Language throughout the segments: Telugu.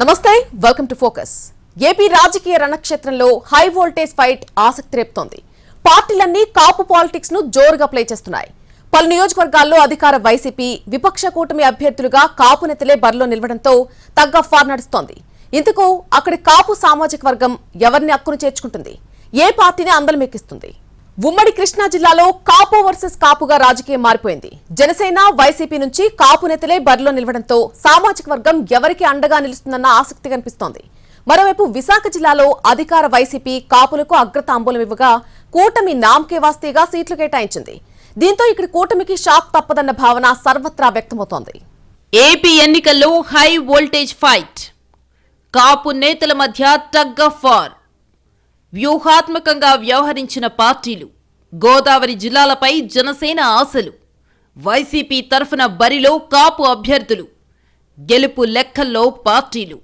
నమస్తే వెల్కమ్ టు ఫోకస్ ఏపీ రాజకీయ రణక్షేత్రంలో హై వోల్టేజ్ ఫైట్ ఆసక్తి రేపుతోంది. పార్టీలన్నీ కాపు పాలిటిక్స్ను జోరుగా ప్లే చేస్తున్నాయి. పలు నియోజకవర్గాల్లో అధికార వైసీపీ విపక్ష కూటమి అభ్యర్థులుగా కాపు నేతలే బరిలో నిలవడంతో తగ్గ ఫార్ నడుస్తోంది. ఇందుకు అక్కడి కాపు సామాజిక వర్గం ఎవరిని అక్కును చేర్చుకుంటుంది? ఏ పార్టీని అందలమెక్కిస్తుంది ఉమ్మడి కృష్ణా జిల్లాలో కాపు వర్సెస్ కాపుగా రాజకీయం మారిపోయింది. జనసేన వైసీపీ నుంచి కాపు నేతలే బరిలో నిలవడంతో సామాజిక వర్గం ఎవరికి అండగా నిలుస్తుందన్న ఆసక్తి కనిపిస్తోంది. మరోవైపు విశాఖ జిల్లాలో అధికార వైసీపీ కాపులకు అగ్రతాంబూలం ఇవ్వగా కూటమి నామకే వాస్తేగా సీట్లు కేటాయించింది. దీంతో ఇక్కడ కూటమికి షాక్ తప్పదన్న భావన సర్వత్రా వ్యక్తమవుతోంది. ఏపీ ఎన్నికల్లో హై వోల్టేజ్ ఫైట్. కాపు నేతల మధ్య టగ్ ఆఫ్ వార్. వ్యూహాత్మకంగా వ్యవహరించిన పార్టీలు గోదావరి జిల్లాలపై జనసేన ఆశలు. వైసీపీ తరఫున బరిలో కాపు అభ్యర్థులు గెలుపు లెక్కల్లో పార్టీలు.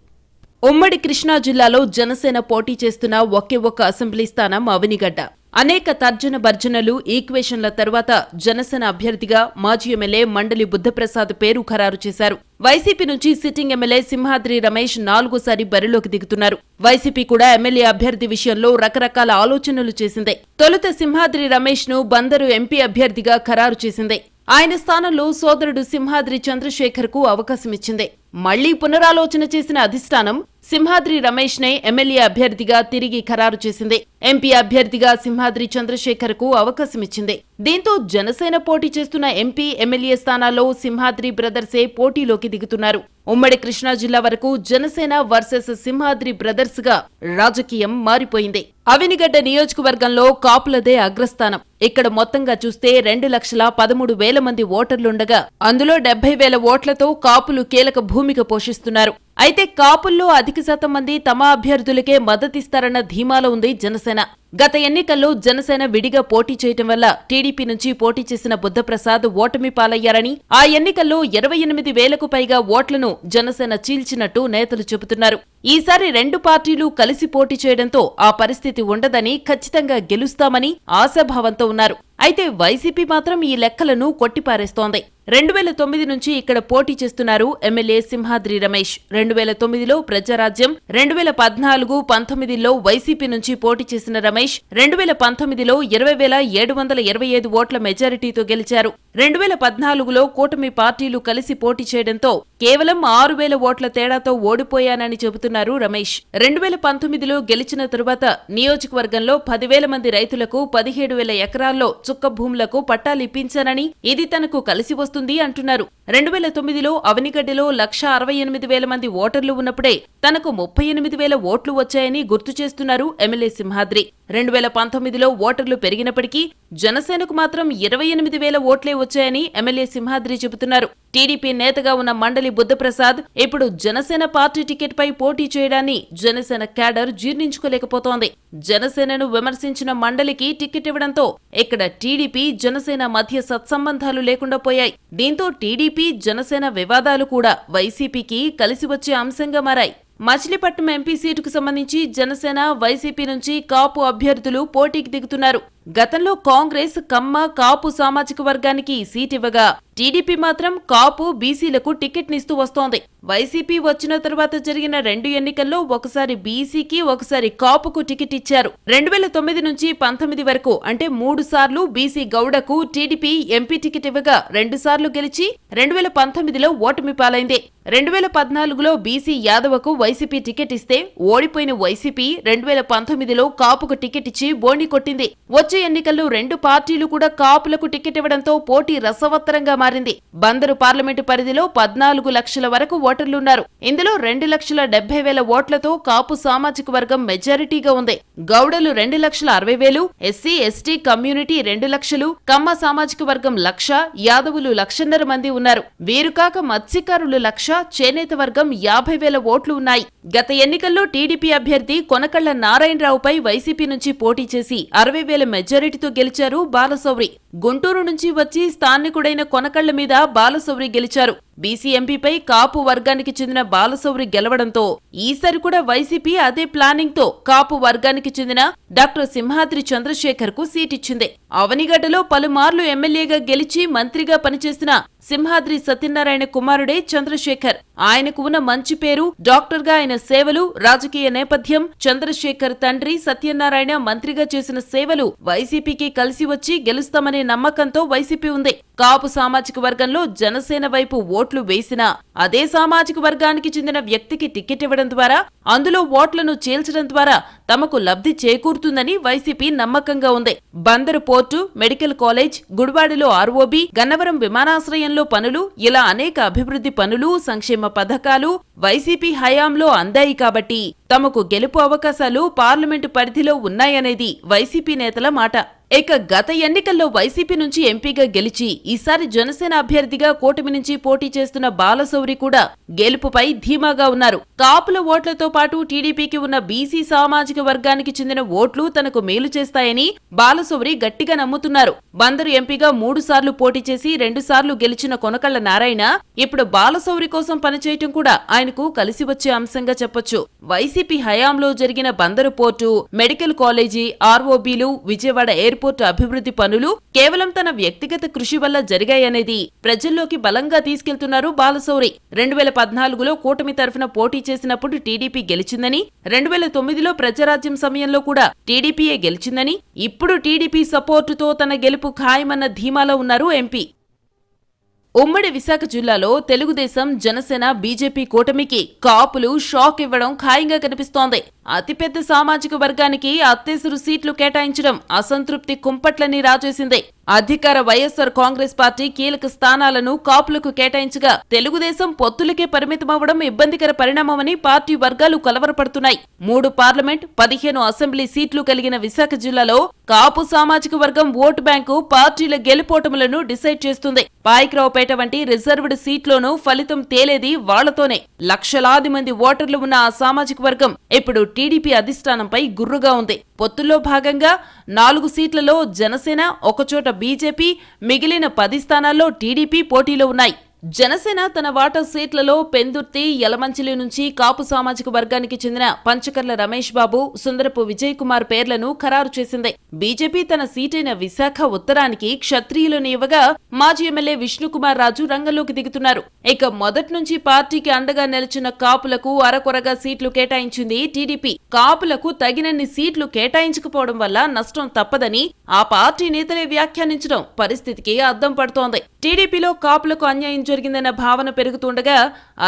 ఉమ్మడి కృష్ణా జిల్లాలో జనసేన పోటీ చేస్తున్న ఒకే ఒక్క అసెంబ్లీ స్థానం అవనిగడ్డ. అనేక తర్జన భర్జనలు ఈక్వేషన్ల తర్వాత జనసేన అభ్యర్థిగా మాజీ ఎమ్మెల్యే మండలి బుద్ధప్రసాద్ పేరు ఖరారు చేశారు. వైసీపీ నుంచి సిట్టింగ్ ఎమ్మెల్యే సింహాద్రి రమేష్ నాలుగోసారి బరిలోకి దిగుతున్నారు. వైసీపీ కూడా ఎమ్మెల్యే అభ్యర్థి విషయంలో రకరకాల ఆలోచనలు చేసింది. తొలుత సింహాద్రి రమేష్ను బందరు ఎంపీ అభ్యర్థిగా ఖరారు చేసింది. ఆయన స్థానంలో సోదరుడు సింహాద్రి చంద్రశేఖర్కు అవకాశమిచ్చింది. మళ్ళీ పునరాలోచన చేసిన అధిష్టానం సింహాద్రి రమేష్ నే ఎమ్మెల్యే అభ్యర్థిగా తిరిగి ఖరారు చేసింది. ఎంపీ అభ్యర్థిగా సింహాద్రి చంద్రశేఖర్కు అవకాశమిచ్చింది. దీంతో జనసేన పోటీ చేస్తున్న ఎంపీ ఎమ్మెల్యే స్థానాల్లో సింహాద్రి బ్రదర్సే పోటీలోకి దిగుతున్నారు. ఉమ్మడి కృష్ణా జిల్లా వరకు జనసేన వర్సెస్ సింహాద్రి బ్రదర్స్గా రాజకీయం మారిపోయింది. అవినిగడ్డ నియోజకవర్గంలో కాపులదే అగ్రస్థానం. ఇక్కడ మొత్తంగా చూస్తే రెండు లక్షల పదమూడు వేల మంది ఓటర్లుండగా అందులో డెబ్బై వేల ఓట్లతో కాపులు కీలక భూమిక పోషిస్తున్నారు. అయితే కాపుల్లో అధిక శాతం మంది తమ అభ్యర్థులకే మద్దతిస్తారన్న ధీమాలో ఉంది జనసేన. గత ఎన్నికల్లో జనసేన విడిగా పోటీ చేయటం వల్ల టీడీపీ నుంచి పోటీ చేసిన బుద్ధప్రసాద్ ఓటమి పాలయ్యారని ఆ ఎన్నికల్లో ఇరవై ఎనిమిది వేలకు పైగా ఓట్లను జనసేన చీల్చినట్టు నేతలు చెబుతున్నారు. ఈసారి రెండు పార్టీలు కలిసి పోటీ చేయడంతో ఆ పరిస్థితి ఉండదని ఖచ్చితంగా గెలుస్తామని ఆశాభావంతో ఉన్నారు. అయితే వైసీపీ మాత్రం ఈ లెక్కలను కొట్టిపారేస్తోంది. రెండు వేల తొమ్మిది నుంచి ఇక్కడ పోటీ చేస్తున్నారు ఎమ్మెల్యే సింహాద్రి రమేష్. రెండు వేల తొమ్మిదిలో ప్రజారాజ్యం రెండు వేల పద్నాలుగు పంతొమ్మిదిలో వైసీపీ నుంచి పోటీ చేసిన రమేష్. రెండు వేల పంతొమ్మిదిలో ఇరవై వేల ఏడు వందల ఇరవై ఐదు ఓట్ల మెజారిటీతో గెలిచారు. రెండు వేల పద్నాలుగులో కూటమి పార్టీలు కలిసి పోటీ చేయడంతో కేవలం ఆరు వేల ఓట్ల తేడాతో ఓడిపోయానని చెబుతున్నారు రమేష్. రెండు వేల పంతొమ్మిదిలో గెలిచిన తరువాత నియోజకవర్గంలో పదివేల మంది రైతులకు పదిహేడు వేల ఎకరాల్లో చుక్క భూములకు పట్టాలు ఇప్పించానని ఇది తనకు కలిసి వస్తుంది అంటున్నారు. రెండు వేల తొమ్మిదిలో అవనిగడ్డలో లక్ష అరవై ఎనిమిది వేల మంది ఓటర్లు ఉన్నప్పుడే తనకు ముప్పై ఎనిమిది వేల ఓట్లు వచ్చాయని గుర్తు చేస్తున్నారు ఎమ్మెల్యే సింహాద్రి. రెండు వేల పంతొమ్మిదిలో ఓటర్లు పెరిగినప్పటికీ జనసేనకు మాత్రం ఇరవై ఎనిమిది వేల ఓట్లే వచ్చాయని ఎమ్మెల్యే సింహాద్రి చెబుతున్నారు. టీడీపీ నేతగా ఉన్న మండలి బుద్ధప్రసాద్ ఇప్పుడు జనసేన పార్టీ టికెట్ పై పోటీ చేయడాన్ని జనసేన క్యాడర్ జీర్ణించుకోలేకపోతోంది. జనసేనను విమర్శించిన మండలికి టికెట్ ఇవ్వడంతో ఇక్కడ టీడీపీ జనసేన మధ్య సత్సంబంధాలు లేకుండా పోయాయి. దీంతో టీడీపీ జనసేన వివాదాలు కూడా వైసీపీకి కలిసి వచ్చే అంశంగా మారాయి. మచిలీపట్నం ఎంపీ సీటుకు సంబంధించి జనసేన వైసీపీ నుంచి కాపు అభ్యర్థులు పోటీకి దిగుతున్నారు. గతంలో కాంగ్రెస్ కమ్మ కాపు సామాజిక వర్గానికి సీట్ ఇవ్వగా టీడీపీ మాత్రం కాపు బీసీలకు టికెట్ నిస్తూ వస్తోంది. వైసీపీ వచ్చిన తర్వాత జరిగిన రెండు ఎన్నికల్లో ఒకసారి బీసీకి ఒకసారి కాపుకు టికెట్ ఇచ్చారు. రెండు వేల తొమ్మిది నుంచి పంతొమ్మిది వరకు అంటే మూడు సార్లు బీసీ గౌడకు టీడీపీ ఎంపీ టికెట్ ఇవ్వగా రెండు సార్లు గెలిచి రెండు వేల పంతొమ్మిదిలో ఓటమి పాలైంది. రెండు వేల పద్నాలుగులో బీసీ యాదవకు వైసీపీ టికెట్ ఇస్తే ఓడిపోయిన వైసీపీ రెండు వేల పంతొమ్మిదిలో కాపుకు టికెట్ ఇచ్చి బోణి కొట్టింది. వచ్చే ఎన్నికల్లో రెండు పార్టీలు కూడా కాపులకు టికెట్ ఇవ్వడంతో పోటీ రసవత్తరంగా మారింది. బందరు పార్లమెంటు పరిధిలో పద్నాలుగు లక్షల వరకు ఓటర్లున్నారు. ఇందులో రెండు లక్షల డెబ్బై వేల ఓట్లతో కాపు సామాజిక వర్గం మెజారిటీగా ఉంది. గౌడలు రెండు లక్షల అరవై వేలు ఎస్సీ ఎస్టీ కమ్యూనిటీ రెండు లక్షలు కమ్మ సామాజిక వర్గం లక్ష యాదవులు లక్షన్నర మంది ఉన్నారు. వీరు కాక మత్స్యకారులు లక్ష చేనేత వర్గం యాభై వేల ఓట్లు ఉన్నాయి. గత ఎన్నికల్లో టీడీపీ అభ్యర్థి కొనకళ్ళ నారాయణరావుపై వైసీపీ నుంచి పోటీ చేసి అరవై వేల మెజారిటీతో గెలిచారు బాలశౌరి గుంటూరు నుంచి వచ్చి స్థానికుడైన కొనకళ్ళ మీద బాలశౌరి గెలిచారు. బీసీ ఎంపీపై కాపు వర్గానికి చెందిన బాలశౌరి గెలవడంతో ఈసారి కూడా వైసీపీ అదే ప్లానింగ్తో కాపు వర్గానికి చెందిన డాక్టర్ సింహాద్రి చంద్రశేఖర్కు సీట్ ఇచ్చింది అవనిగడ్డలో పలుమార్లు ఎమ్మెల్యేగా గెలిచి మంత్రిగా పనిచేసిన సింహాద్రి సత్యనారాయణ కుమారుడే చంద్రశేఖర్. ఆయనకు ఉన్న మంచి పేరు డాక్టర్గా ఆయన సేవలు రాజకీయ నేపథ్యం చంద్రశేఖర్ తండ్రి సత్యనారాయణ మంత్రిగా చేసిన సేవలు వైసీపీకి కలిసి వచ్చి గెలుస్తామనే నమ్మకంతో వైసీపీ ఉంది. కాపు సామాజిక వర్గంలో జనసేన వైపు ఓట్లు వేసినా అదే సామాజిక వర్గానికి చెందిన వ్యక్తికి టికెట్ ఇవ్వడం ద్వారా అందులో ఓట్లను చేల్చడం ద్వారా తమకు లబ్ధి చేకూరుతుందని వైసీపీ నమ్మకంగా ఉంది. బందరు పోర్టు మెడికల్ కాలేజ్ గుడివాడలో ఆర్ఓబి గన్నవరం విమానాశ్రయంలో పనులు ఇలా అనేక అభివృద్ధి పనులు సంక్షేమ పథకాలు వైసీపీ హయాంలో అందాయి కాబట్టి తమకు గెలుపు అవకాశాలు పార్లమెంటు పరిధిలో ఉన్నాయనేది వైసీపీ నేతల మాట. ఇక గత ఎన్నికల్లో వైసీపీ నుంచి ఎంపీగా గెలిచి ఈసారి జనసేన అభ్యర్థిగా కూటమి నుంచి పోటీ చేస్తున్న బాలశౌరి కూడా గెలుపుపై ధీమాగా ఉన్నారు. కాపుల ఓట్లతో పాటు టీడీపీకి ఉన్న బీసీ సామాజిక వర్గానికి చెందిన ఓట్లు తనకు మేలు చేస్తాయని బాలశౌరి గట్టిగా నమ్ముతున్నారు. బందరు ఎంపీగా మూడు సార్లు పోటీ చేసి రెండు సార్లు గెలిచిన కొనకళ్ళ నారాయణ ఇప్పుడు బాలశౌరి కోసం పనిచేయటం కూడా ఆయనకు కలిసి వచ్చే అంశంగా చెప్పొచ్చు. వైసీపీ హయాంలో జరిగిన బందరు పోర్టు మెడికల్ కాలేజీ ఆర్ఓబీలు విజయవాడ ఎయిర్పోర్ట్ అభివృద్ధి పనులు కేవలం తన వ్యక్తిగత కృషి వల్ల జరిగాయనేది ప్రజల్లోకి బలంగా తీసుకెళ్తున్నారు బాలశౌరి రెండు వేల పద్నాలుగులో కూటమి తరఫున పోటీ చేసినప్పుడు టీడీపీ గెలిచిందని రెండు వేల తొమ్మిదిలో ప్రజారాజ్యం సమయంలో కూడా టీడీపీయే గెలిచిందని ఇప్పుడు టీడీపీ సపోర్టుతో తన గెలుపు ఖాయమన్న ధీమాలో ఉన్నారు ఎంపీ. ఉమ్మడి విశాఖ జిల్లాలో తెలుగుదేశం జనసేన బీజేపీ కూటమికి కాపులు షాక్ ఇవ్వడం ఖాయంగా కనిపిస్తోంది. అతిపెద్ద సామాజిక వర్గానికి అత్తేసురు సీట్లు కేటాయించడం అసంతృప్తి కుంపట్లని రాజేసింది. అధికార వైఎస్సార్ కాంగ్రెస్ పార్టీ కీలక స్థానాలను కాపులకు కేటాయించగా తెలుగుదేశం పొత్తులకే పరిమితమవడం ఇబ్బందికర పరిణామమని పార్టీ వర్గాలు కలవరపడుతున్నాయి. మూడు పార్లమెంట్ పదిహేను అసెంబ్లీ సీట్లు కలిగిన విశాఖ జిల్లాలో కాపు సామాజిక వర్గం ఓటు బ్యాంకు పార్టీల గెలుపోటములను డిసైడ్ చేస్తుంది. పాయిక్రావుపేట వంటి రిజర్వ్డ్ సీట్లోనూ ఫలితం తేలేది వాళ్ళతోనే. లక్షలాది మంది ఓటర్లు ఉన్న ఆ సామాజిక వర్గం ఇప్పుడు టీడీపీ అధిష్టానంపై గుర్రుగా ఉంది. పొత్తుల్లో భాగంగా నాలుగు సీట్లలో జనసేన ఒకచోట బీజేపీ మిగిలిన పది స్థానాల్లో టీడీపీ పోటీలో ఉన్నాయి. జనసేన తన వాటా సీట్లలో పెందుర్తి యలమంచిలి నుంచి కాపు సామాజిక వర్గానికి చెందిన పంచకర్ల రమేష్ బాబు సుందరపు విజయ్ కుమార్ పేర్లను ఖరారు చేసింది. బీజేపీ తన సీటైన విశాఖ ఉత్తరానికి క్షత్రియులను ఇవ్వగా మాజీ ఎమ్మెల్యే విష్ణుకుమార్ రాజు రంగంలోకి దిగుతున్నారు. ఇక మొదటి నుంచి పార్టీకి అండగా నిలిచిన కాపులకు అరకొరగా సీట్లు కేటాయించింది టీడీపీ. కాపులకు తగినన్ని సీట్లు కేటాయించకపోవడం వల్ల నష్టం తప్పదని ఆ పార్టీ నేతలే వ్యాఖ్యానించడం పరిస్థితికి అద్దం పడుతోంది. టీడీపీలో కాపులకు అన్యాయం జరిగిందన్న భావన పెరుగుతుండగా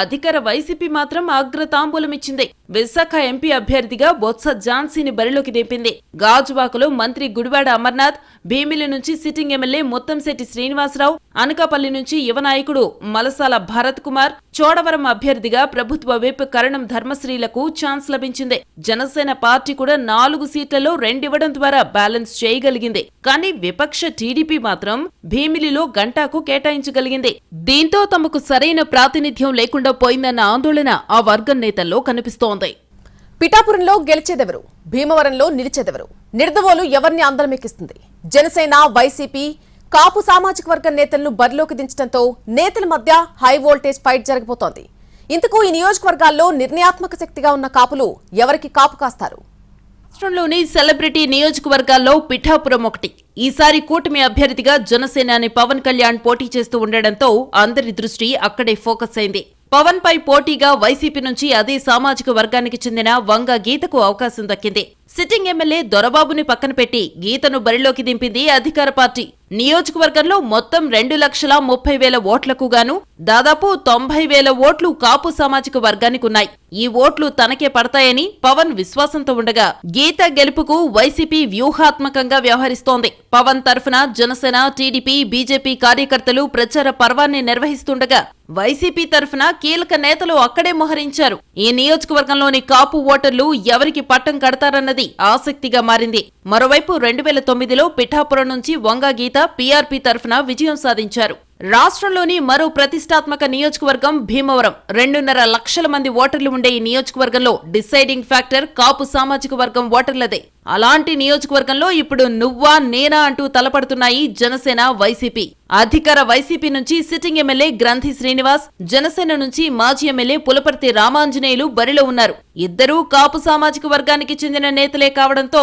అధికార వైసీపీ మాత్రం అగ్రతాంబూలం ఇచ్చింది విశాఖ ఎంపీ అభ్యర్థిగా బొత్స ఝాన్సీని బరిలోకి దింపింది. గాజువాకలో మంత్రి గుడివాడ అమర్నాథ్ భీమిలి నుంచి సిట్టింగ్ ఎమ్మెల్యే ముత్తంశెట్టి శ్రీనివాసరావు అనకాపల్లి నుంచి యువ నాయకుడు మలసాల భరత్ కుమార్ చోడవరం అభ్యర్థిగా ప్రభుత్వ విప్ కరణం ధర్మశ్రీలకు ఛాన్స్ లభించింది. జనసేన పార్టీ కూడా నాలుగు సీట్లలో రెండివ్వడం ద్వారా బ్యాలెన్స్ చేయగలిగింది. కానీ విపక్ష టీడీపీ మాత్రం భీమిలిలో గంటాకు కేటాయించగలిగింది. దీంతో తమకు సరైన ప్రాతినిధ్యం లేకుండా పోయిందన్న ఆందోళన ఆ వర్గం నేతల్లో కనిపిస్తోంది. పిఠాపురంలో గెలిచేదెవరు? భీమవరంలో నిలిచేదెవరు? నిర్దవోలు ఎవరిని అందలమెక్కిస్తుంది జనసేన వైసీపీ కాపు సామాజిక వర్గం నేతలను బరిలోకి దించడంతో నేతల మధ్య హై వోల్టేజ్ ఫైట్ జరగబోతోంది. ఇంతకు ఈ నియోజకవర్గాల్లో నిర్ణయాత్మక శక్తిగా ఉన్న కాపులు ఎవరికి కాపు కాస్తారు? రాష్ట్రంలోని సెలబ్రిటీ నియోజకవర్గాల్లో పిఠాపురం ఒకటి. ఈసారి కూటమి అభ్యర్థిగా జనసేనాని పవన్ కళ్యాణ్ పోటీ చేస్తూ ఉండడంతో అందరి దృష్టి అక్కడే ఫోకస్ అయింది. పవన్ పై పోటీగా వైసీపీ నుంచి అదే సామాజిక వర్గానికి చెందిన వంగ గీతకు అవకాశం దక్కింది. సిట్టింగ్ ఎమ్మెల్యే దొరబాబుని పక్కన పెట్టి గీతను బరిలోకి దింపింది అధికార పార్టీ. నియోజకవర్గంలో మొత్తం రెండు లక్షల ముప్పై వేల ఓట్లకు గాను దాదాపు తొంభై వేల ఓట్లు కాపు సామాజిక వర్గానికి ఉన్నాయి. ఈ ఓట్లు తనకే పడతాయని పవన్ విశ్వాసంతో ఉండగా గీత గెలుపుకు వైసీపీ వ్యూహాత్మకంగా వ్యవహరిస్తోంది. పవన్ తరఫున జనసేన టీడీపీ బీజేపీ కార్యకర్తలు ప్రచార పర్వాన్ని నిర్వహిస్తుండగా వైసీపీ తరఫున కీలక నేతలు అక్కడే మోహరించారు. ఈ నియోజకవర్గంలోని కాపు ఓటర్లు ఎవరికి పట్టం కడతారన్నది ఆసక్తిగా మారింది. మరోవైపు రెండు వేల తొమ్మిదిలో పిఠాపురం నుంచి వంగ గీత పీఆర్పీ తరఫున విజయం సాధించారు. రాష్ట్రంలోని మరో ప్రతిష్టాత్మక నియోజకవర్గం భీమవరం. రెండున్నర లక్షల మంది ఓటర్లు ఉండే ఈ నియోజకవర్గంలో డిసైడింగ్ ఫ్యాక్టర్ కాపు సామాజిక వర్గం ఓటర్లదే. అలాంటి నియోజకవర్గంలో ఇప్పుడు నువ్వా నేనా అంటూ తలపడుతున్నాయి జనసేన వైసీపీ. అధికార వైసీపీ నుంచి సిట్టింగ్ ఎమ్మెల్యే గ్రంథి శ్రీనివాస్ జనసేన నుంచి మాజీ ఎమ్మెల్యే పులపర్తి రామాంజనేయులు బరిలో ఉన్నారు. ఇద్దరూ కాపు సామాజిక వర్గానికి చెందిన నేతలే కావడంతో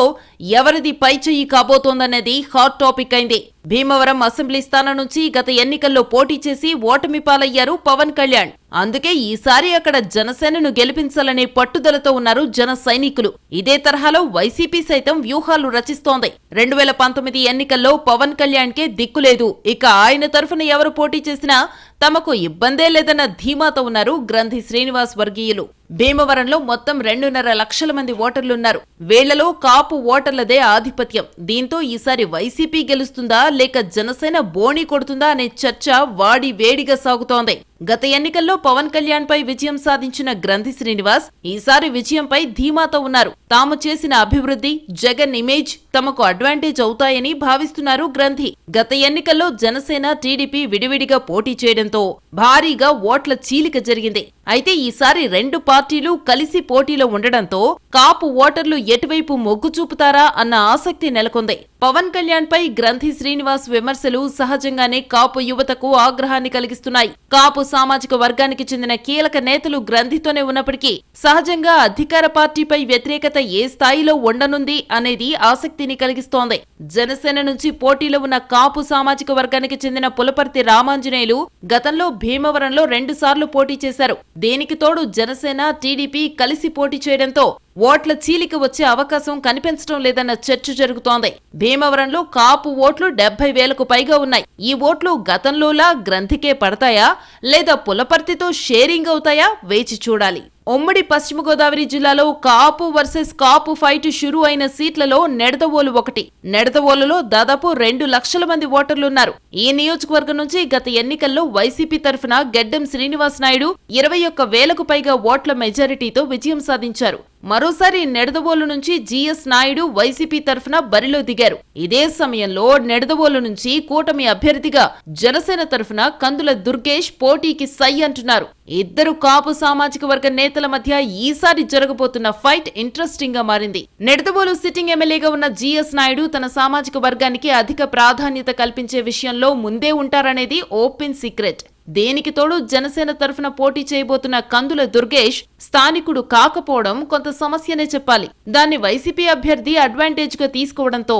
ఎవరిది పైచెయ్యి కాబోతోందనేది హాట్ టాపిక్ అయింది. భీమవరం అసెంబ్లీ స్థానం నుంచి గత ఎన్నికల్లో పోటీ చేసి ఓటమి పాలయ్యారు పవన్ కళ్యాణ్. అందుకే ఈసారి అక్కడ జనసేనను గెలిపించాలనే పట్టుదలతో ఉన్నారు జన సైనికులు. ఇదే తరహాలో వైసీపీ సైతం వ్యూహాలు రచిస్తోంది. రెండు వేల పంతొమ్మిది ఎన్నికల్లో పవన్ కళ్యాణ్ కే దిక్కులేదు ఇక ఆయన తరఫున ఎవరు పోటీ చేసినా తమకు ఇబ్బందే లేదన్న ధీమాతో ఉన్నారు గ్రంథి శ్రీనివాస్ వర్గీయులు. భీమవరంలో మొత్తం రెండున్నర లక్షల మంది ఓటర్లున్నారు. వేళ్ళలో కాపు ఓటర్లదే ఆధిపత్యం. దీంతో ఈసారి వైసీపీ గెలుస్తుందా లేక జనసేన బోణి కొడుతుందా అనే చర్చ వాడి వేడిగా సాగుతోంది. గత ఎన్నికల్లో పవన్ కళ్యాణ్ పై విజయం సాధించిన గ్రంథి శ్రీనివాస్ ఈసారి విజయంపై ధీమాతో ఉన్నారు. తాము చేసిన అభివృద్ధి జగన్ ఇమేజ్ తమకు అడ్వాంటేజ్ అవుతాయని భావిస్తున్నారు గ్రంథి. గత ఎన్నికల్లో జనసేన టీడీపీ విడివిడిగా పోటీ చేయడంతో భారీగా ఓట్ల చీలిక జరిగింది. అయితే ఈసారి రెండు పార్టీలు కలిసి పోటీలో ఉండడంతో కాపు ఓటర్లు ఎటువైపు మొగ్గు చూపుతారా అన్న ఆసక్తి నెలకొంది. పవన్ కళ్యాణ్ పై గ్రంథి శ్రీనివాస్ విమర్శలు సహజంగానే కాపు యువతకు ఆగ్రహాన్ని కలిగిస్తున్నాయి. కాపు సామాజిక వర్గానికి చెందిన కీలక నేతలు గ్రంథితోనే ఉన్నప్పటికీ సహజంగా అధికార పార్టీపై వ్యతిరేకత ఏ స్థాయిలో ఉండనుంది అనేది ఆసక్తిని కలిగిస్తోంది. జనసేన నుంచి పోటీలో ఉన్న కాపు సామాజిక వర్గానికి చెందిన పులపర్తి రామాంజనేయులు గతంలో భీమవరంలో రెండు సార్లు పోటీ చేశారు. దేనికి తోడు జనసేన టీడీపీ కలిసి పోటీ చేయడంతో ఓట్ల చీలిక వచ్చే అవకాశం కనిపించడం లేదన్న చర్చ జరుగుతోంది. భీమవరంలో కాపు ఓట్లు డెబ్బై వేలకు పైగా ఉన్నాయి. ఈ ఓట్లు గతంలోలా గ్రంథికే పడతాయా? లేదా పులపర్తితో షేరింగ్ అవుతాయా? వేచి చూడాలి. ఉమ్మడి పశ్చిమ గోదావరి జిల్లాలో కాపు వర్సెస్ కాపు ఫైట్ షురు అయిన సీట్లలో నెడదవోలు ఒకటి. నెడదవోలులో దాదాపు రెండు లక్షల మంది ఓటర్లున్నారు. ఈ నియోజకవర్గం నుంచి గత ఎన్నికల్లో వైసీపీ తరఫున గెడ్డం శ్రీనివాస్ నాయుడు ఇరవై ఒక్క వేలకు పైగా ఓట్ల మెజారిటీతో విజయం సాధించారు. మరోసారి నెడదవోలు నుంచి జీఎస్ నాయుడు వైసీపీ తరఫున బరిలో దిగారు. ఇదే సమయంలో నెడదవోలు నుంచి కూటమి అభ్యర్థిగా జనసేన తరఫున కందుల దుర్గేష్ పోటీకి సై అంటున్నారు. ఇద్దరు కాపు సామాజిక వర్గ నేతల మధ్య ఈసారి జరగబోతున్న ఫైట్ ఇంట్రెస్టింగ్గా మారింది. నెడదవోలు సిట్టింగ్ ఎమ్మెల్యేగా ఉన్న జీఎస్ నాయుడు తన సామాజిక వర్గానికి అధిక ప్రాధాన్యత కల్పించే విషయంలో ముందే ఉంటారనేది ఓపెన్ సీక్రెట్. దేనికి తోడు జనసేన తరఫున పోటీ చేయబోతున్న కందుల దుర్గేష్ స్థానికుడు కాకపోవడం కొంత సమస్యనే చెప్పాలి. దాన్ని వైసీపీ అభ్యర్థి అడ్వాంటేజ్గా తీసుకోవడంతో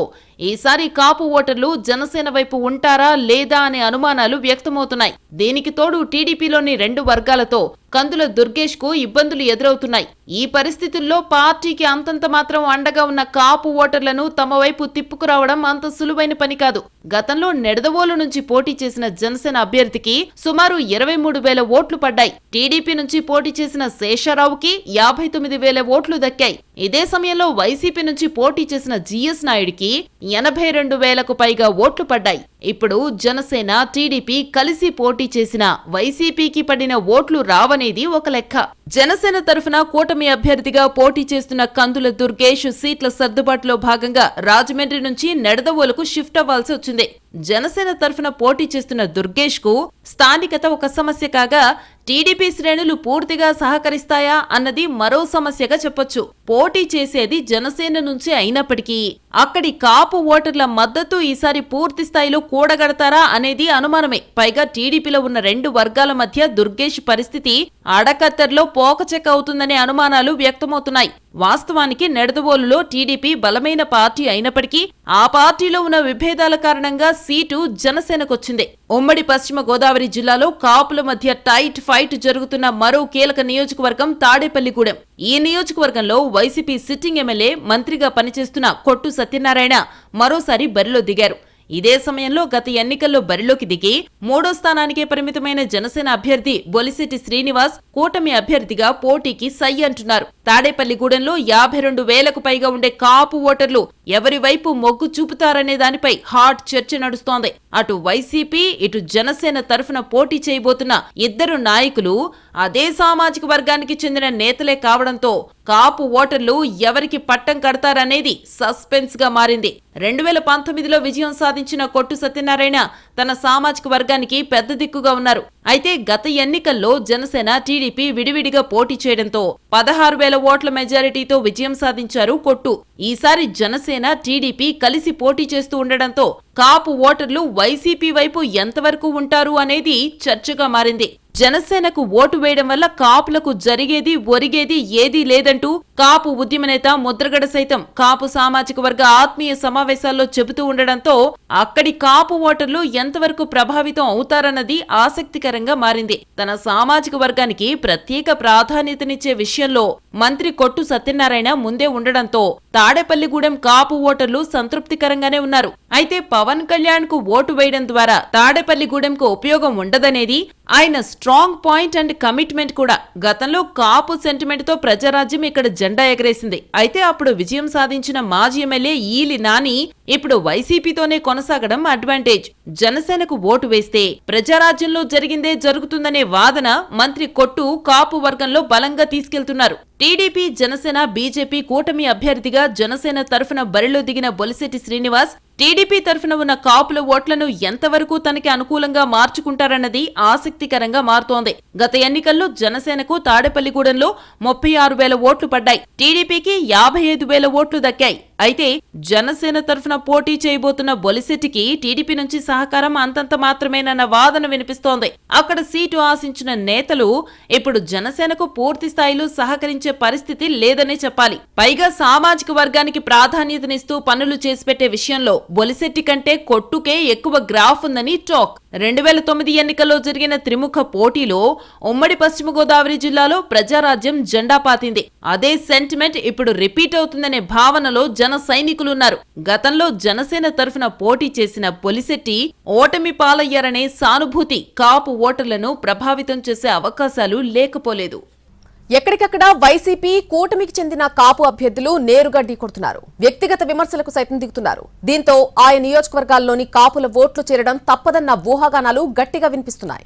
ఈసారి కాపు ఓటర్లు జనసేన వైపు ఉంటారా లేదా అనే అనుమానాలు వ్యక్తమవుతున్నాయి. దీనికి తోడు టీడీపీలోని రెండు వర్గాలతో కందుల దుర్గేష్కు ఇబ్బందులు ఎదురవుతున్నాయి. ఈ పరిస్థితుల్లో పార్టీకి అంతంత మాత్రం అండగా ఉన్న కాపు ఓటర్లను తమ వైపు తిప్పుకురావడం అంత సులువైన పని కాదు. గతంలో నెడదవోలు నుంచి పోటీ చేసిన జనసేన అభ్యర్థికి సుమారు ఇరవై మూడు వేల ఓట్లు పడ్డాయి. టీడీపీ నుంచి పోటీ చేసిన శేషారావుకి యాభై తొమ్మిది వేల ఓట్లు దక్కాయి. ఇదే సమయంలో వైసీపీ నుంచి పోటీ చేసిన జీఎస్ నాయుడికి ఎనభై రెండు వేలకు పైగా ఓట్లు పడ్డాయి. ఇప్పుడు జనసేన టీడీపీ కలిసి పోటీ చేసిన వైసీపీకి పడిన ఓట్లు రావనేది ఒక లెక్క. జనసేన తరఫున కూటమి అభ్యర్థిగా పోటీ చేస్తున్న కందుల దుర్గేష్ సీట్ల సర్దుబాటులో భాగంగా రాజమండ్రి నుంచి నెడదవోలకు షిఫ్ట్ అవ్వాల్సి వచ్చింది. జనసేన తరఫున పోటీ చేస్తున్న దుర్గేష్కు స్థానికత ఒక సమస్య కాగా టీడీపీ శ్రేణులు పూర్తిగా సహకరిస్తాయా అన్నది మరో సమస్యగా చెప్పొచ్చు. పోటీ చేసేది జనసేన నుంచి అయినప్పటికీ అక్కడి కాపు ఓటర్ల మద్దతు ఈసారి పూర్తి స్థాయిలో కూడగడతారా అనేది అనుమానమే. పైగా టీడీపీలో ఉన్న రెండు వర్గాల మధ్య దుర్గేష్ పరిస్థితి అడకత్తర్లో పోకచెక్క అవుతుందనే అనుమానాలు వ్యక్తమవుతున్నాయి. వాస్తవానికి నెడదవోలులో టీడీపీ బలమైన పార్టీ అయినప్పటికీ ఆ పార్టీలో ఉన్న విభేదాల కారణంగా సీటు జనసేనకొచ్చింది. ఉమ్మడి పశ్చిమ గోదావరి జిల్లాలో కాపుల మధ్య టైట్ ఫైట్ జరుగుతున్న మరో కీలక నియోజకవర్గం తాడేపల్లిగూడెం. ఈ నియోజకవర్గంలో వైసీపీ సిట్టింగ్ ఎమ్మెల్యే మంత్రిగా పనిచేస్తున్న కొట్టు సత్యనారాయణ మరోసారి బరిలో దిగారు. ఇదే సమయంలో గత ఎన్నికల్లో బరిలోకి దిగి మూడో స్థానానికే పరిమితమైన జనసేన అభ్యర్థి బొలిశెట్టి శ్రీనివాస్ కూటమి అభ్యర్థిగా పోటీకి సై అంటున్నారు. తాడేపల్లిగూడెంలో యాభై రెండు వేలకు పైగా ఉండే కాపు ఓటర్లు ఎవరి వైపు మొగ్గు చూపుతారనే దానిపై హాట్ చర్చ నడుస్తోంది. అటు వైసీపీ ఇటు జనసేన తరఫున పోటీ చేయబోతున్న ఇద్దరు నాయకులు అదే సామాజిక వర్గానికి చెందిన నేతలే కావడంతో కాపు ఓటర్లు ఎవరికి పట్టం కడతారనేది సస్పెన్స్గా మారింది. రెండు వేల పంతొమ్మిదిలో విజయం సాధించిన కొట్టు సత్యనారాయణ తన సామాజిక వర్గానికి పెద్ద దిక్కుగా ఉన్నారు. అయితే గత ఎన్నికల్లో జనసేన టీడీపీ విడివిడిగా పోటీ చేయడంతో పదహారు వేల ఓట్ల మెజారిటీతో విజయం సాధించారు కొట్టు. ఈసారి జనసేన టీడీపీ కలిసి పోటీ చేస్తూ ఉండడంతో కాపు ఓటర్లు వైసీపీ వైపు ఎంతవరకు ఉంటారు అనేది చర్చగా మారింది. జనసేనకు ఓటు వేయడం వల్ల కాపులకు జరిగేది ఒరిగేది ఏదీ లేదంటూ కాపు ఉద్యమ నేత ముద్రగడ సైతం కాపు సామాజిక వర్గ ఆత్మీయ సమావేశాల్లో చెబుతూ ఉండడంతో అక్కడి కాపు ఓటర్లు ఎంతవరకు ప్రభావితం అవుతారన్నది ఆసక్తికరంగా మారింది. తన సామాజిక వర్గానికి ప్రత్యేక ప్రాధాన్యతనిచ్చే విషయంలో మంత్రి కొట్టు సత్యనారాయణ ముందే ఉండడంతో తాడేపల్లిగూడెం కాపు ఓటర్లు సంతృప్తికరంగానే ఉన్నారు. అయితే పవన్ కళ్యాణ్కు ఓటు వేయడం ద్వారా తాడేపల్లిగూడెంకు ఉపయోగం ఉండదనేది ఆయన స్ట్రాంగ్ పాయింట్ అండ్ కమిట్మెంట్ కూడా. గతంలో కాపు సెంటిమెంట్తో ప్రజారాజ్యం ఇక్కడ జెండా ఎగరేసింది. అయితే అప్పుడు విజయం సాధించిన మాజీ ఎమ్మెల్యే ఈలి నాని ఇప్పుడు వైసీపీతోనే కొనసాగడం అడ్వాంటేజ్. జనసేనకు ఓటు వేస్తే ప్రజారాజ్యంలో జరిగిందే జరుగుతుందనే వాదన మంత్రి కొట్టు కాపు వర్గంలో బలంగా తీసుకెళ్తున్నారు. టీడీపీ జనసేన బీజేపీ కూటమి అభ్యర్థిగా జనసేన తరఫున బరిలో దిగిన బొలిశెట్టి శ్రీనివాస్ టీడీపీ తరఫున ఉన్న కాపుల ఓట్లను ఎంతవరకు తనకి అనుకూలంగా మార్చుకుంటారన్నది ఆసక్తికరంగా మారుతోంది. గత ఎన్నికల్లో జనసేనకు తాడేపల్లిగూడెంలో ముప్పై ఆరు వేల ఓట్లు పడ్డాయి. టీడీపీకి యాభై ఐదు వేల ఓట్లు దక్కాయి. అయితే జనసేన తరఫున పోటీ చేయబోతున్న బొలిశెట్టికి టీడీపీ నుంచి సహకారం అంతంత మాత్రమేనన్న వాదన వినిపిస్తోంది. అక్కడ సీటు ఆశించిన నేతలు ఇప్పుడు జనసేనకు పూర్తి స్థాయిలో సహకరించే పరిస్థితి లేదనే చెప్పాలి. పైగా సామాజిక వర్గానికి ప్రాధాన్యతనిస్తూ పనులు చేసి పెట్టే విషయంలో బొలిశెట్టి కంటే కొట్టుకే ఎక్కువ గ్రాఫ్ ఉందని టాక్. రెండు వేల తొమ్మిది ఎన్నికల్లో జరిగిన త్రిముఖ పోటీలో ఉమ్మడి పశ్చిమ గోదావరి జిల్లాలో ప్రజారాజ్యం జెండా పాతింది. అదే సెంటిమెంట్ ఇప్పుడు రిపీట్ అవుతుందనే భావనలో జన సైనికులున్నారు. గతంలో జనసేన తరఫున పోటీ చేసిన పొలిశెట్టి ఓటమి పాలయ్యారనే సానుభూతి కాపు ఓటర్లను ప్రభావితం చేసే అవకాశాలు లేకపోలేదు. ఎక్కడికక్కడ వైసీపీ కూటమికి చెందిన కాపు అభ్యర్థులు నేరుగా ఢీకొడుతున్నారు వ్యక్తిగత విమర్శలకు సైతం దిగుతున్నారు. దీంతో ఆయా నియోజకవర్గాల్లోని కాపుల ఓట్లు చేరడం తప్పదన్న ఊహాగానాలు గట్టిగా వినిపిస్తున్నాయి.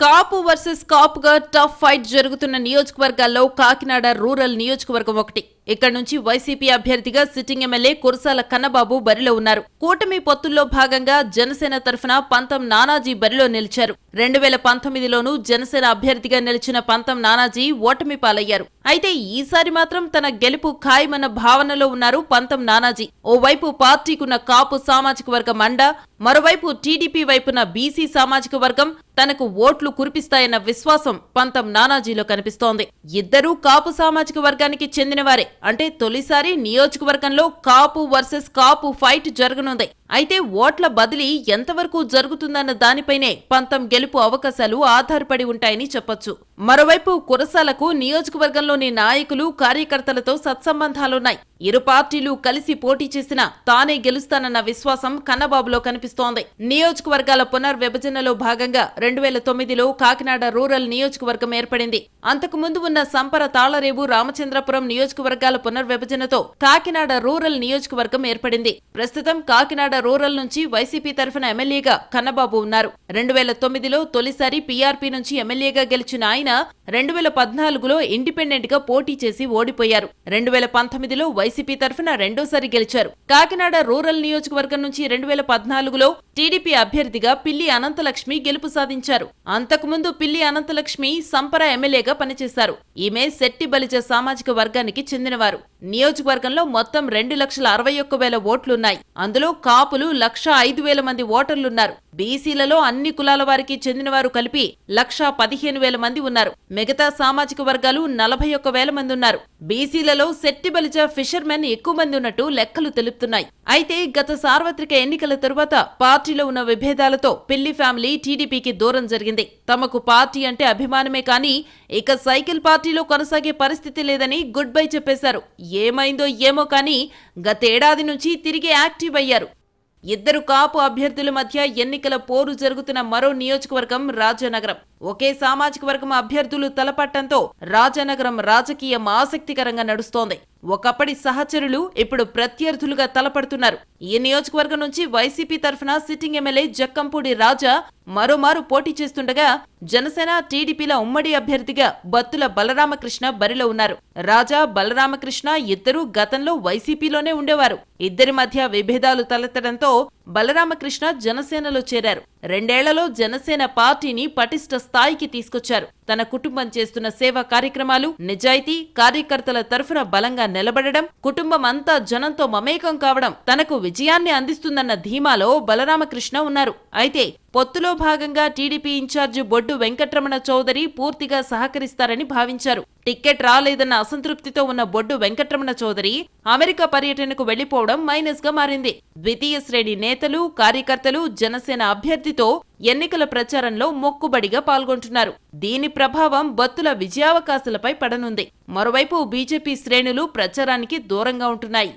కాపు వర్సెస్ కాపుగా టఫ్ ఫైట్ జరుగుతున్న నియోజకవర్గాల్లో కాకినాడ రూరల్ నియోజకవర్గం ఒకటి. ఇక్కడ నుంచి వైసీపీ అభ్యర్థిగా సిట్టింగ్ ఎమ్మెల్యే కురసాల కన్నబాబు బరిలో ఉన్నారు. కూటమి పొత్తుల్లో భాగంగా జనసేన తరఫున పంతం నానాజీ బరిలో నిలిచారు. రెండు వేల పంతొమ్మిదిలోనూ జనసేన అభ్యర్థిగా నిలిచిన పంతం నానాజీ ఓటమి పాలయ్యారు అయితే ఈసారి మాత్రం తన గెలుపు ఖాయమన్న భావనలో ఉన్నారు పంతం నానాజీ. ఓవైపు పార్టీకున్న కాపు సామాజిక వర్గం అండ మరోవైపు టీడీపీ వైపున బీసీ సామాజిక వర్గం తనకు ఓట్లు కురిపిస్తాయన్న విశ్వాసం పంతం నానాజీలో కనిపిస్తోంది. ఇద్దరూ కాపు సామాజిక వర్గానికి చెందినవారే. అంటే తొలిసారి నియోజకవర్గంలో కాపు వర్సెస్ కాపు ఫైట్ జరగనుంది. అయితే ఓట్ల బదిలీ ఎంతవరకు జరుగుతుందన్న దానిపైనే పంతం గెలుపు అవకాశాలు ఆధారపడి ఉంటాయని చెప్పొచ్చు. మరోవైపు కురసాలకు నియోజకవర్గంలోని నాయకులు కార్యకర్తలతో సత్సంబంధాలున్నాయి. ఇరు పార్టీలు కలిసి పోటీ చేసినా తానే గెలుస్తానన్న విశ్వాసం కన్నబాబులో కనిపిస్తోంది. నియోజకవర్గాల పునర్విభజనలో భాగంగా రెండు వేల తొమ్మిదిలో కాకినాడ రూరల్ నియోజకవర్గం ఏర్పడింది. అంతకు ముందు ఉన్న సంపర తాళరేవు రామచంద్రపురం నియోజకవర్గాల పునర్విభజనతో కాకినాడ రూరల్ నియోజకవర్గం ఏర్పడింది. ప్రస్తుతం కాకినాడ రూరల్ నుంచి వైసీపీ తరఫున ఎమ్మెల్యేగా కన్నబాబు ఉన్నారు. రెండు వేల తొమ్మిదిలో తొలిసారి పీఆర్పీ నుంచి ఎమ్మెల్యేగా గెలిచిన ఆయన రెండు వేల పద్నాలుగులో ఇండిపెండెంట్గా పోటీ చేసి ఓడిపోయారు. రెండు వేల పంతొమ్మిదిలో వైసీపీ తరఫున రెండోసారి గెలిచారు. కాకినాడ రూరల్ నియోజకవర్గం నుంచి రెండు వేల పద్నాలుగులో టీడీపీ అభ్యర్థిగా పిల్లి అనంతలక్ష్మి గెలుపు సాధించారు. అంతకుముందు పిల్లి అనంతలక్ష్మి సంపర ఎమ్మెల్యేగా పనిచేశారు. ఈమె శెట్టి బలిజ సామాజిక వర్గానికి చెందినవారు. నియోజకవర్గంలో మొత్తం రెండు లక్షల అరవై ఒక్క వేల ఓట్లున్నాయి. అందులో కాపులు లక్ష ఐదు వేల మంది ఓటర్లున్నారు. బీసీలలో అన్ని కులాల వారికి చెందినవారు కలిపి లక్ష పదిహేను వేల మంది ఉన్నారు. మిగతా సామాజిక వర్గాలు నలభై ఒక్క వేల మంది ఉన్నారు. బీసీలలో శెట్టిబలిజ ఫిషర్మెన్ ఎక్కువ మంది ఉన్నట్టు లెక్కలు తెలుపుతున్నాయి. అయితే గత సార్వత్రిక ఎన్నికల తరువాత పార్టీలో ఉన్న విభేదాలతో పెళ్ళి ఫ్యామిలీ టీడీపీకి దూరం జరిగింది. తమకు పార్టీ అంటే అభిమానమే కానీ ఇక సైకిల్ పార్టీలో కొనసాగే పరిస్థితి లేదని గుడ్ బై చెప్పేశారు. ఏమైందో ఏమో కానీ గతేడాది నుంచి తిరిగి యాక్టివ్ అయ్యారు. ఇద్దరు కాపు అభ్యర్థుల మధ్య ఎన్నికల పోరు జరుగుతున్న మరో నియోజకవర్గం రాజానగరం. ఒకే సామాజిక వర్గం అభ్యర్థులు తలపట్టంతో రాజానగరం రాజకీయం ఆసక్తికరంగా నడుస్తోంది. ఒకప్పటి సహచరులు ఇప్పుడు ప్రత్యర్థులుగా తలపడుతున్నారు. ఈ నియోజకవర్గం నుంచి వైసీపీ తరఫున సిట్టింగ్ ఎమ్మెల్యే జక్కంపూడి రాజా మరోమారు పోటీ చేస్తుండగా జనసేన టీడీపీల ఉమ్మడి అభ్యర్థిగా బత్తుల బలరామకృష్ణ బరిలో ఉన్నారు. రాజా బలరామకృష్ణ ఇద్దరూ గతంలో వైసీపీలోనే ఉండేవారు. ఇద్దరి మధ్య విభేదాలు తలెత్తడంతో బలరామకృష్ణ జనసేనలో చేరారు. రెండేళ్ళలో జనసేన పార్టీని పటిష్ట స్థాయికి తీసుకొచ్చారు. తన కుటుంబం చేస్తున్న సేవా కార్యక్రమాలు నిజాయితీ కార్యకర్తల తరఫున బలంగా నిలబడడం కుటుంబం అంతా జనంతో మమేకం కావడం తనకు విజయాన్ని అందిస్తుందన్న ధీమాలో బలరామకృష్ణ ఉన్నారు. అయితే పొత్తులో భాగంగా టీడీపీ ఇన్ఛార్జి బొడ్డు వెంకట్రమణ చౌదరి పూర్తిగా సహకరిస్తారని భావించారు. టిక్కెట్ రాలేదన్న అసంతృప్తితో ఉన్న బొడ్డు వెంకట్రమణ చౌదరి అమెరికా పర్యటనకు వెళ్ళిపోవడం మైనస్గా మారింది. ద్వితీయ శ్రేణి నేతలు కార్యకర్తలు జనసేన అభ్యర్థితో ఎన్నికల ప్రచారంలో మొక్కుబడిగా పాల్గొంటున్నారు. దీని ప్రభావం బత్తుల విజయావకాశాలపై పడనుంది. మరోవైపు బీజేపీ శ్రేణులు ప్రచారానికి దూరంగా ఉంటున్నాయి.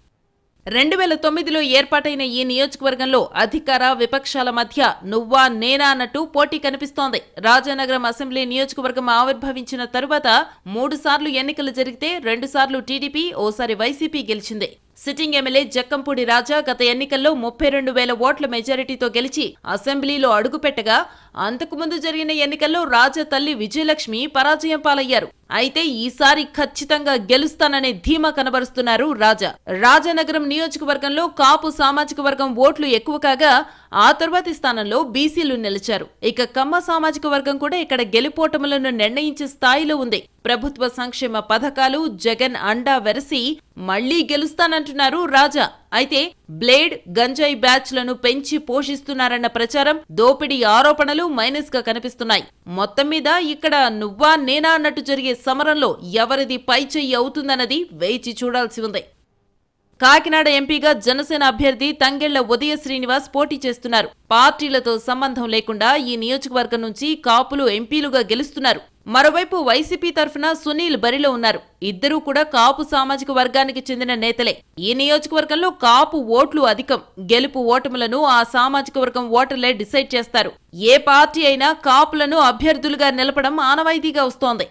రెండు వేల తొమ్మిదిలో ఏర్పాటైన ఈ నియోజకవర్గంలో అధికార విపక్షాల మధ్య నువ్వా నేనా అన్నట్టు పోటీ కనిపిస్తోంది. రాజానగరం అసెంబ్లీ నియోజకవర్గం ఆవిర్భవించిన తరువాత మూడు సార్లు ఎన్నికలు జరిగితే రెండు సార్లు టీడీపీ ఓసారి వైసీపీ గెలిచింది. సిట్టింగ్ ఎమ్మెల్యే జక్కంపూడి రాజా గత ఎన్నికల్లో ముప్పై రెండు వేల ఓట్ల మెజారిటీతో గెలిచి అసెంబ్లీలో అడుగుపెట్టగా అంతకుముందు జరిగిన ఎన్నికల్లో రాజా తల్లి విజయలక్ష్మి పరాజయం పాలయ్యారు. అయితే ఈసారి ఖచ్చితంగా గెలుస్తాననే ధీమా కనబరుస్తున్నారు రాజా. రాజానగరం నియోజకవర్గంలో కాపు సామాజిక వర్గం ఓట్లు ఎక్కువ కాగా ఆ తర్వాతి స్థానంలో బీసీలు నిలిచారు. ఇక కమ్మ సామాజిక వర్గం కూడా ఇక్కడ గెలుపోటములను నిర్ణయించే స్థాయిలో ఉంది. ప్రభుత్వ సంక్షేమ పథకాలు జగన్ అండా వెరసి మళ్ళీ గెలుస్తానంటున్నారు రాజా. అయితే బ్లేడ్ గంజాయి బ్యాచ్లను పెంచి పోషిస్తున్నారన్న ప్రచారం దోపిడీ ఆరోపణలు మైనస్గా కనిపిస్తున్నాయి. మొత్తం మీద ఇక్కడ నువ్వా నేనా అన్నట్టు జరిగే సమరంలో ఎవరిది పై చెయ్యి అవుతుందన్నది వేచి చూడాల్సి ఉంది. కాకినాడ ఎంపీగా జనసేన అభ్యర్థి తంగెళ్ళ ఉదయ శ్రీనివాస్ పోటీ చేస్తున్నారు. పార్టీలతో సంబంధం లేకుండా ఈ నియోజకవర్గం నుంచి కాపులు ఎంపీలుగా గెలుస్తున్నారు. మరోవైపు వైసీపీ తరఫున సునీల్ బరిలో ఉన్నారు. ఇద్దరూ కూడా కాపు సామాజిక వర్గానికి చెందిన నేతలే. ఈ నియోజకవర్గంలో కాపు ఓట్లు అధికం. గెలుపు ఓటములను ఆ సామాజిక వర్గం ఓటర్లే డిసైడ్ చేస్తారు. ఏ పార్టీ అయినా కాపులను అభ్యర్థులుగా నిలపడం ఆనవాయితీగా వస్తోంది.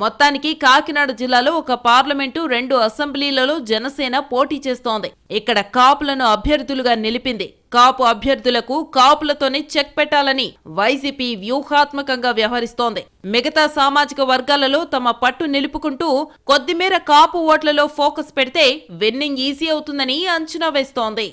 మొత్తానికి కాకినాడ జిల్లాలో ఒక పార్లమెంటు రెండు అసెంబ్లీలలో జనసేన పోటీ చేస్తోంది. ఇక్కడ కాపులను అభ్యర్థులుగా నిలిపింది. కాపు అభ్యర్థులకు కాపులతోనే చెక్ పెట్టాలని వైసీపీ వ్యూహాత్మకంగా వ్యవహరిస్తోంది. మిగతా సామాజిక వర్గాలలో తమ పట్టు నిలుపుకుంటూ కొద్దిమేర కాపు ఓట్లలో ఫోకస్ పెడితే విన్నింగ్ ఈజీ అవుతుందని అంచనా వేస్తోంది.